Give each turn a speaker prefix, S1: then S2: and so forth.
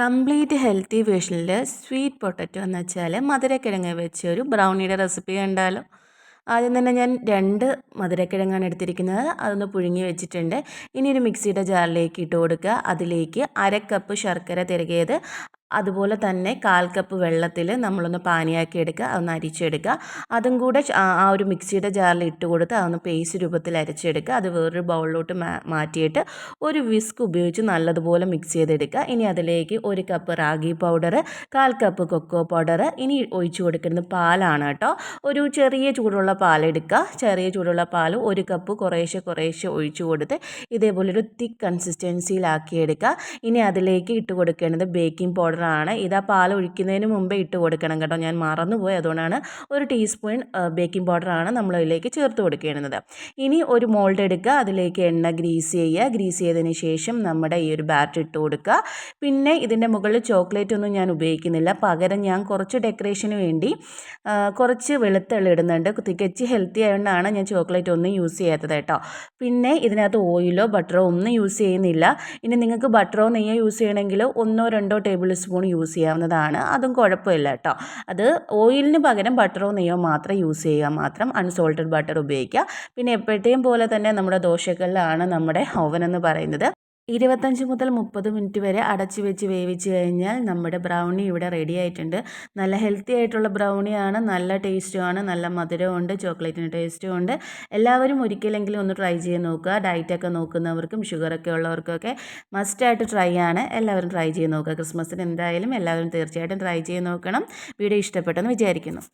S1: Complete healthy വേഷനിൽ sweet potato എന്ന് വെച്ചാൽ മധുരക്കിഴങ്ങ് വെച്ച് ഒരു ബ്രൗണിയുടെ റെസിപ്പി കണ്ടാലോ? ആദ്യം തന്നെ ഞാൻ രണ്ട് മധുരക്കിഴങ്ങാണ് എടുത്തിരിക്കുന്നത്. അതൊന്ന് പുഴുങ്ങി വെച്ചിട്ടുണ്ട്. ഇനി ഒരു മിക്സിയുടെ ജാറിലേക്ക് ഇട്ട് കൊടുക്കുക. അതിലേക്ക് അര കപ്പ് ശർക്കര തിരകിയത്. അതുപോലെ തന്നെ കാൽ കപ്പ് വെള്ളത്തിൽ നമ്മളൊന്ന് പാനിയാക്കി എടുക്കുക അതൊന്ന് അരിച്ചെടുക്കുക. അതും കൂടെ ആ ഒരു മിക്സിയുടെ ജാറിൽ ഇട്ട് കൊടുത്ത് അതൊന്ന് പേസ്റ്റ് രൂപത്തിൽ അരച്ചെടുക്കുക. അത് വേറൊരു ബൗളിലോട്ട് മാറ്റിയിട്ട് ഒരു വിസ്ക് ഉപയോഗിച്ച് നല്ലതുപോലെ മിക്സ് ചെയ്തെടുക്കുക. ഇനി അതിലേക്ക് ഒരു കപ്പ് റാഗി പൗഡർ കാൽ കപ്പ് കൊക്കോ പൗഡർ ഇനി ഒഴിച്ചു കൊടുക്കുന്നത് പാലാണ് കേട്ടോ. ഒരു ചെറിയ ചൂടുള്ള പാലെടുക്കുക ചെറിയ ചൂടുള്ള പാൽ ഒരു കപ്പ് കുറേശ്ശെ കുറേശ്ശെ ഒഴിച്ചു കൊടുത്ത് ഇതേപോലൊരു തിക്ക് കൺസിസ്റ്റൻസിയിലാക്കി എടുക്കുക. ഇനി അതിലേക്ക് ഇട്ട് കൊടുക്കേണ്ടത് ബേക്കിംഗ് പൗഡർ പൗഡറാണ് ഇത് ആ പാൽ ഒഴിക്കുന്നതിന് മുമ്പേ ഇട്ട് കൊടുക്കണം കേട്ടോ. ഞാൻ മറന്നുപോയി. അതുകൊണ്ടാണ് ഒരു ടീസ്പൂൺ ബേക്കിംഗ് പൗഡറാണ് നമ്മൾ അതിലേക്ക് ചേർത്ത് കൊടുക്കേണ്ടത്. ഇനി ഒരു മോൾഡ് എടുക്കുക. അതിലേക്ക് എണ്ണ ഗ്രീസ് ചെയ്യുക. ഗ്രീസ് ചെയ്തതിന് ശേഷം നമ്മുടെ ഈ ഒരു ബാറ്റ് ഇട്ട് കൊടുക്കുക. പിന്നെ ഇതിന്റെ മുകളിൽ ചോക്ലേറ്റ് ഒന്നും ഞാൻ ഉപയോഗിക്കുന്നില്ല. പകരം ഞാൻ കുറച്ച് ഡെക്കറേഷന് വേണ്ടി കുറച്ച് വെളുത്തുള്ളി ഇടുന്നുണ്ട്. തികച്ച് ഹെൽത്തി ആയതുകൊണ്ടാണ് ഞാൻ ചോക്ലേറ്റ് ഒന്നും യൂസ് ചെയ്യാത്തത് കേട്ടോ. പിന്നെ ഇതിനകത്ത് ഓയിലോ ബട്ടറോ ഒന്നും യൂസ് ചെയ്യുന്നില്ല. ഇനി നിങ്ങൾക്ക് ബട്ടറോ നെയ്യോ യൂസ് ചെയ്യണമെങ്കിൽ ഒന്നോ രണ്ടോ ടേബിൾ സ്പൂൺ യൂസ് ചെയ്യാവുന്നതാണ്. അതും കുഴപ്പമില്ല കേട്ടോ അത് ഓയിലിന് പകരം ബട്ടറോ നെയ്യോ മാത്രം യൂസ് ചെയ്യുക. മാത്രം അൺസോൾട്ടഡ് ബട്ടർ ഉപയോഗിക്കുക. പിന്നെ എപ്പോഴത്തെയും പോലെ തന്നെ നമ്മുടെ ദോശക്കല്ലാണ് നമ്മുടെ ഓവൻ എന്ന് പറയുന്നത്. ഇരുപത്തഞ്ച് മുതൽ മുപ്പത് മിനിറ്റ് വരെ അടച്ചു വെച്ച് വേവിച്ച് കഴിഞ്ഞാൽ നമ്മുടെ ബ്രൗണി ഇവിടെ റെഡി ആയിട്ടുണ്ട്. നല്ല ഹെൽത്തി ആയിട്ടുള്ള ബ്രൗണിയാണ് നല്ല ടേസ്റ്റുമാണ് നല്ല മധുരമുണ്ട് ചോക്ലേറ്റിന് ടേസ്റ്റും ഉണ്ട്. എല്ലാവരും ഒരിക്കലെങ്കിലും ഒന്ന് ട്രൈ ചെയ്ത് നോക്കുക. ഡയറ്റൊക്കെ നോക്കുന്നവർക്കും ഷുഗറൊക്കെ ഉള്ളവർക്കൊക്കെ മസ്റ്റായിട്ട് ട്രൈ ആണ്. എല്ലാവരും ട്രൈ ചെയ്ത് നോക്കുക. ക്രിസ്മസിന് എന്തായാലും എല്ലാവരും തീർച്ചയായിട്ടും ട്രൈ ചെയ്ത് നോക്കണം. വീഡിയോ ഇഷ്ടപ്പെട്ടെന്ന് വിചാരിക്കുന്നു.